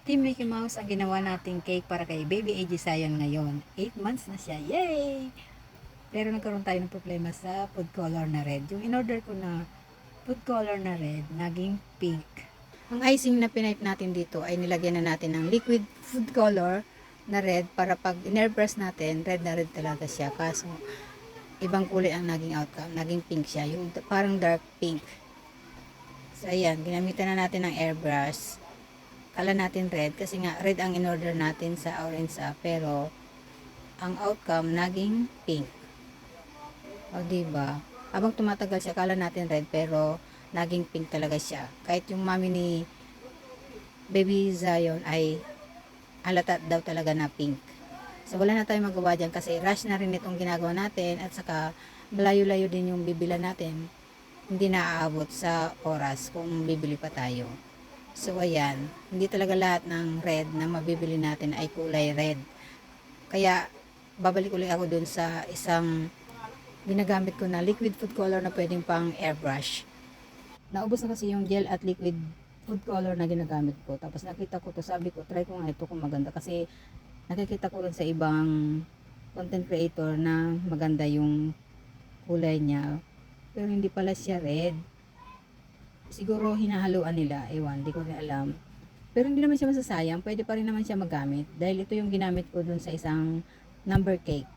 Team Mickey Mouse ang ginawa nating cake para kay Baby AJ Zion ngayon. 8 months na siya. Yay! Pero nagkaroon tayo ng problema sa food color na red. Yung in-order ko na food color na red, naging pink. Ang icing na pinipe natin dito ay nilagyan na natin ng liquid food color na red para pag in-airpress natin, red na red talaga siya. Kaso, ibang kulay ang naging outcome. Naging pink siya. Yung parang dark pink. So, ayan. Ginamitan na natin ng airbrush. Kala natin red kasi nga red ang in-order natin sa orange sa pero ang outcome naging pink. O, diba? Habang tumatagal siya, kala natin red pero naging pink talaga siya. Kahit yung mami ni Baby Zion ay halata daw talaga na pink. So wala na tayong magawa dyan kasi rush na rin itong ginagawa natin at saka malayo-layo din yung bibila natin. Hindi na aabot sa oras kung bibili pa tayo. So ayan, hindi talaga lahat ng red na mabibili natin ay kulay red. Kaya babalik ulit ako dun sa isang ginagamit ko na liquid food color na pwedeng pang airbrush. Naubos na kasi yung gel at liquid food color na ginagamit ko. Tapos nakita ko to, sabi ko, try ko nga ito kung maganda. Kasi nakikita ko rin sa ibang content creator na maganda yung kulay niya. Pero hindi pala siya red. Siguro hinahaluan nila. Ewan, hindi ko rin alam. Pero hindi naman siya masasayang. Pwede pa rin naman siya magamit. Dahil ito yung ginamit ko dun sa isang number cake.